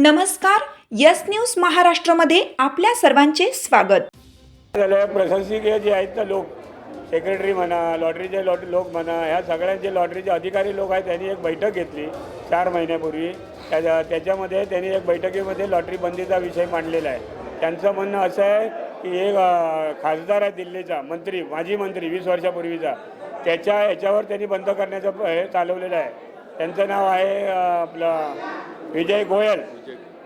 नमस्कार yes news महाराष्ट्रामध्ये आपल्या सर्वांचे स्वागत. प्रशासकीय जे आहेत ना लोक सेक्रेटरी म्हणा लॉटरीचे लॉट लोक म्हणा ह्या सगळ्यांचे लॉटरीचे अधिकारी लोक आहेत त्यांनी एक बैठक घेतली चार महिन्यापूर्वी. त्या त्याच्यामध्ये त्यांनी एक बैठकीमध्ये लॉटरी बंदीचा विषय मांडलेला आहे. त्यांचं म्हणणं असं आहे की एक खासदार आहे दिल्लीचा मंत्री माजी मंत्री वीस वर्षापूर्वीचा. त्याच्या याच्यावर त्यांनी बंद करण्याचं हे चालवलेलं आहे. त्यांचं नाव आहे आपलं विजय गोयल.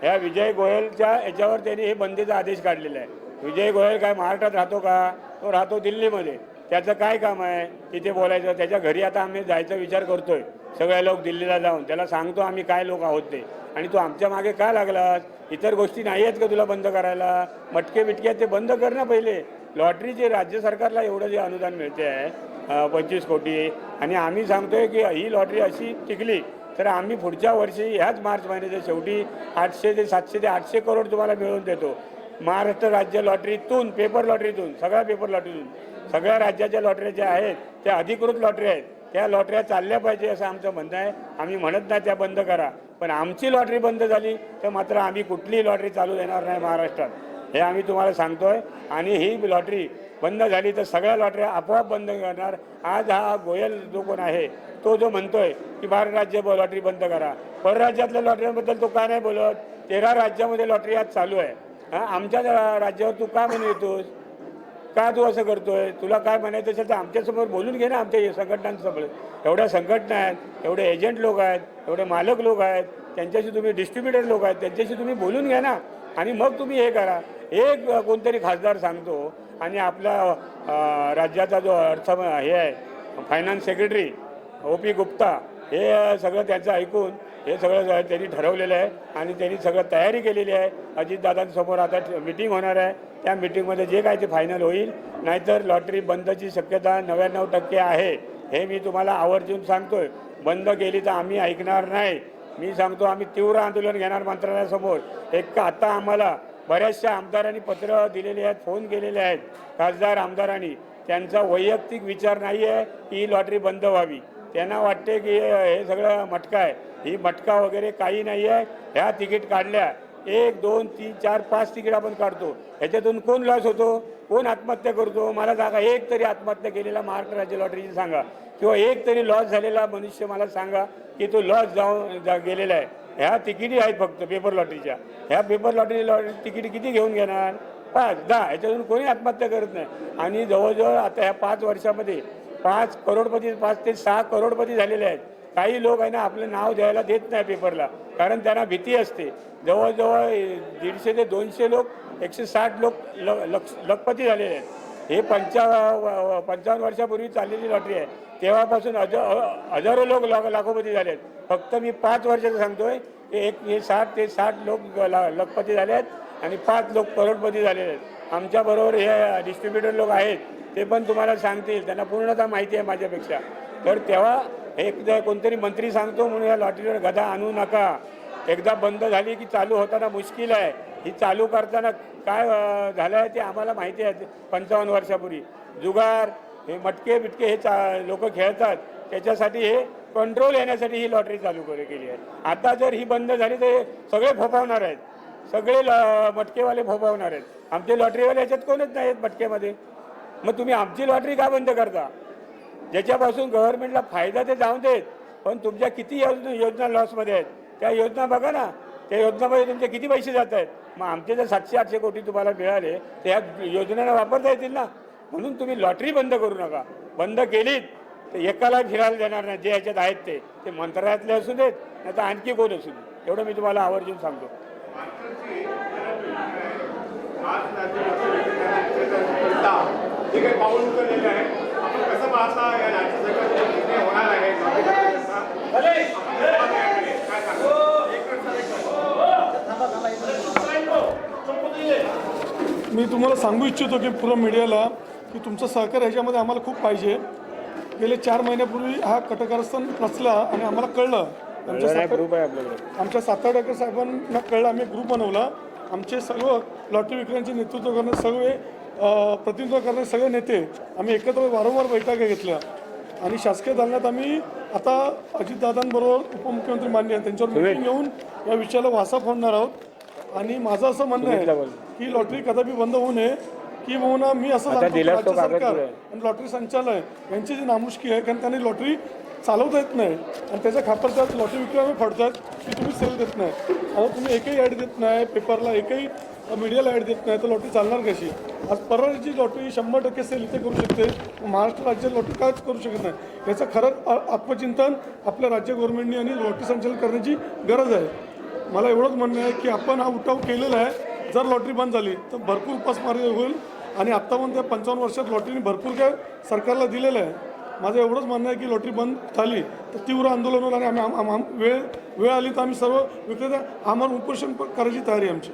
ह्या विजय गोयलच्या याच्यावर त्यांनी हे बंदीचा आदेश काढलेला आहे. विजय गोयल काय महाराष्ट्रात राहतो का? तो राहतो दिल्लीमध्ये. त्याचं काय काम आहे? तिथे बोलायचं. त्याच्या घरी आता आम्ही जायचा विचार करतोय. सगळे लोक दिल्लीला जाऊन. त्याला सांगतो आम्ही काय लोक आहोत ते. आणि तू आमच्या मागे का लागलास? इतर गोष्टी नाही आहेत का तुला बंद करायला? मटके बिटके आहेत ते बंद कर ना पहिले. लॉटरीचे राज्य सरकारला एवढं जे अनुदान मिळते आहे पंचवीस कोटी. आणि आम्ही सांगतोय की ही लॉटरी अशी टिकली तर आम्ही पुढच्या वर्षी ह्याच मार्च महिन्याच्या शेवटी आठशे ते सातशे ते आठशे करोड तुम्हाला मिळवून देतो. महाराष्ट्र राज्य लॉटरीतून पेपर लॉटरीतून सगळ्या पेपर लॉटरीतून सगळ्या राज्याच्या लॉटऱ्या ज्या आहेत त्या अधिकृत लॉटरी आहेत. त्या लॉटऱ्या चालल्या पाहिजे असं आमचं म्हणणं आहे. आम्ही म्हणत नाही त्या बंद करा. पण आमची लॉटरी बंद झाली तर मात्र आम्ही कुठलीही लॉटरी चालू देणार नाही महाराष्ट्रात. हे आम्ही तुम्हाला सांगतोय. आणि ही लॉटरी बंद झाली तर सगळ्या लॉटऱ्या आपोआप बंद करणार. आज हा गोयल जो कोण आहे तो जो म्हणतोय की बाहेर राज्य लॉटरी बंद करा. परराज्यातल्या लॉटरीबद्दल तो का नाही बोलत? तेरा राज्यामध्ये लॉटरी आज चालू आहे. हां आमच्या राज्यावर तू का म्हणून येतोस? का तू असं करतोय? तुला काय म्हणायचं असेल तर आमच्यासमोर बोलून घे ना आमच्या या संघटनांसमोर एवढ्या संघटना आहेत एवढे एजंट लोक आहेत एवढे मालक लोक आहेत त्यांच्याशी तुम्ही डिस्ट्रीब्युटर लोक आहेत त्यांच्याशी तुम्ही बोलून घ्या ना. आणि मग तुम्ही हे करा. एक कोणतरी खासदार सांगतो आणि आपला राज्याचा जो अर्थ हे आहे finance secretary O P Gupta हे सगळं त्यांचं ऐकून हे सगळं त्यांनी ठरवलेलं आहे आणि त्यांनी सगळं तयारी केलेली आहे. अजितदादांसमोर आता मिटिंग होणार आहे. त्या मिटिंगमध्ये जे काय ते फायनल होईल नाहीतर लॉटरी बंदची शक्यता नव्याण्णव टक्के आहे. हे मी तुम्हाला आवर्जून सांगतोय. बंद केली तर आम्ही ऐकणार नाही. मी सांगतो आम्ही तीव्र आंदोलन घेणार मंत्रालयासमोर. एक आता आम्हाला बऱ्याचशा आमदारांनी पत्र दिलेले आहेत फोन केलेले आहेत. खासदार आमदारांनी. त्यांचा वैयक्तिक विचार नाही आहे की ही लॉटरी बंद व्हावी. त्यांना वाटते की हे सगळं मटका आहे. ही मटका वगैरे काही नाही आहे. ह्या तिकीट काढल्या. एक दोन तीन चार पाच तिकीट आपण काढतो. ह्याच्यातून कोण लॉस होतो? कोण आत्महत्या करतो? मला सांगा. एक तरी आत्महत्या केलेला महाराष्ट्र राज्य लॉटरीची सांगा. किंवा एक तरी लॉस झालेला मनुष्य मला सांगा की तो लॉस जाऊन जा गेलेला आहे. ह्या तिकिटी आहेत फक्त पेपर लॉटरीच्या ह्या पेपर लॉटरी लॉटरी तिकीट किती घेऊन घेणार? पाच दहा. ह्याच्यातून कोणी आत्महत्या करत नाही. आणि जवळजवळ आता ह्या पाच वर्षामध्ये पाच करोडपती पाच ते सहा करोडपती झालेले आहेत. काही लोक आहे ना आपलं नाव द्यायला देत नाही पेपरला. कारण त्यांना भीती असते. जवळजवळ दीडशे ते दोनशे लोक एकशे साठ लोक ल लक्ष लखपती झालेले आहेत. हे पंचा पंचावन्न वर्षापूर्वी चाललेली लॉटरी आहे. तेव्हापासून अज हजारो लोक लाख लाखोपती झाले आहेत फक्त मी पाच वर्षाचं सांगतोय की एक हे साठ ते साठ लोक ला लखपती झाले आहेत आणि पाच लोक करोडपती झालेले आहेत. आमच्याबरोबर हे डिस्ट्रीब्युटर लोक आहेत ते पण तुम्हाला सांगतील. त्यांना पूर्णतः माहिती आहे माझ्यापेक्षा. तर तेव्हा एक कोणतरी मंत्री सांगतो म्हणून या लॉटरीवर गदा आणू नका. एकदा बंद झाली की चालू होताना मुश्किल आहे. ही चालू करताना काय झालं आहे ते आम्हाला माहिती आहे. पंचावन्न वर्षापूर्वी. जुगार हे मटके बिटके हे चा लोक खेळतात. त्याच्यासाठी हे कंट्रोल येण्यासाठी ही लॉटरी चालू केली आहे. आता जर ही बंद झाली तर हे सगळे फोफावणार आहेत. सगळे ल मटकेवाले फोपावणार आहेत. आमचे लॉटरीवाले याच्यात कोणच नाही आहेत मटकेमध्ये. मग तुम्ही आमची लॉटरी का बंद करता? ज्याच्यापासून गव्हर्नमेंटला फायदा ते जाऊन देत पण तुमच्या किती योजना योजना लॉसमध्ये आहेत? त्या योजना बघा ना. त्या योजनामध्ये तुमचे किती पैसे जात आहेत? मग आमचे जर सातशे आठशे कोटी तुम्हाला मिळाले तर ह्या योजनेला वापरता येतील ना. म्हणून तुम्ही लॉटरी बंद करू नका. बंद केलीत तर एकाला फिरायला देणार नाही. जे ह्याच्यात आहेत ते. ते मंत्रालयातले असू देत नाही तर आणखी कोण असू दे एवढं मी तुम्हाला आवर्जून सांगतो. जे काही पाऊल उचललेलं आहे आपण कसं पाहता या राज्य सरकारचा निर्णय होणार आहे मी तुम्हाला सांगू इच्छितो की पूर्ण मीडियाला की तुमचं सहकार्य ह्याच्यामध्ये आम्हाला खूप पाहिजे. गेले चार महिन्यापूर्वी हा कटकारस्थान रचला आणि आम्हाला कळलं आमच्या सातार- प्रूफ आहे आपल्याकडे आमच्या सातारकर साहेबांना कळलं आम्ही ग्रुप बनवला आमचे सर्व लॉटरी विक्रेत्यांचे नेतृत्व करणारे सर्व अ, प्रतिनिधित्व करणारे सगळे नेते आम्ही एकत्र वारंवार बैठका घेतल्या आणि शासकीय दालनात आम्ही आता अजितदादांबरोबर उपमुख्यमंत्री मान्य आहे त्यांच्यावर. मिटिंग घेऊन या विषयाला वासा फोडणार आहोत आणि माझं असं म्हणणं आहे. की लॉटरी कदापि बंद होऊ नये की म्हणून मी असं सांगतो की दिलास तो राज्य कागद सरकार पुढे. आणि लॉटरी संचालय यांची जी नामुष्की आहे कारण त्यांनी लॉटरी चालवता येत नाही. आणि त्याच्या खापरतात लॉटरी विक्रेते फडतात की तुम्ही सेल देत नाही. आता तुम्ही एकही ॲड देत नाही पेपरला एकही मीडियाला ॲड देत नाही तर लॉटरी चालणार कशी? आज परवाची लॉटरी शंभर टक्के सेल इथे करू शकते महाराष्ट्र राज्यात लॉटरी कायच करू शकत नाही? याचं खरंच आत्मचिंतन आपल्या राज्य गव्हर्नमेंटनी आणि लॉटरी संचालन करण्याची गरज आहे. मला एवढंच म्हणणं आहे की आपण हा उठाव केलेला आहे. जर लॉटरी बंद झाली तर भरपूर उपासमारी होईल. आणि आत्तापर्यंत त्या पंचावन्न वर्षात लॉटरीने भरपूर काय सरकारला दिलेलं आहे. माझं एवढंच म्हणणं आहे की लॉटरी बंद झाली तर तीव्र आंदोलन होईल आणि आम्ही आम- आम- आम- वेळ वेळ आली तर आम्ही सर्व विक्रेता आम्हाला उपोषण करायची तयारी आमची.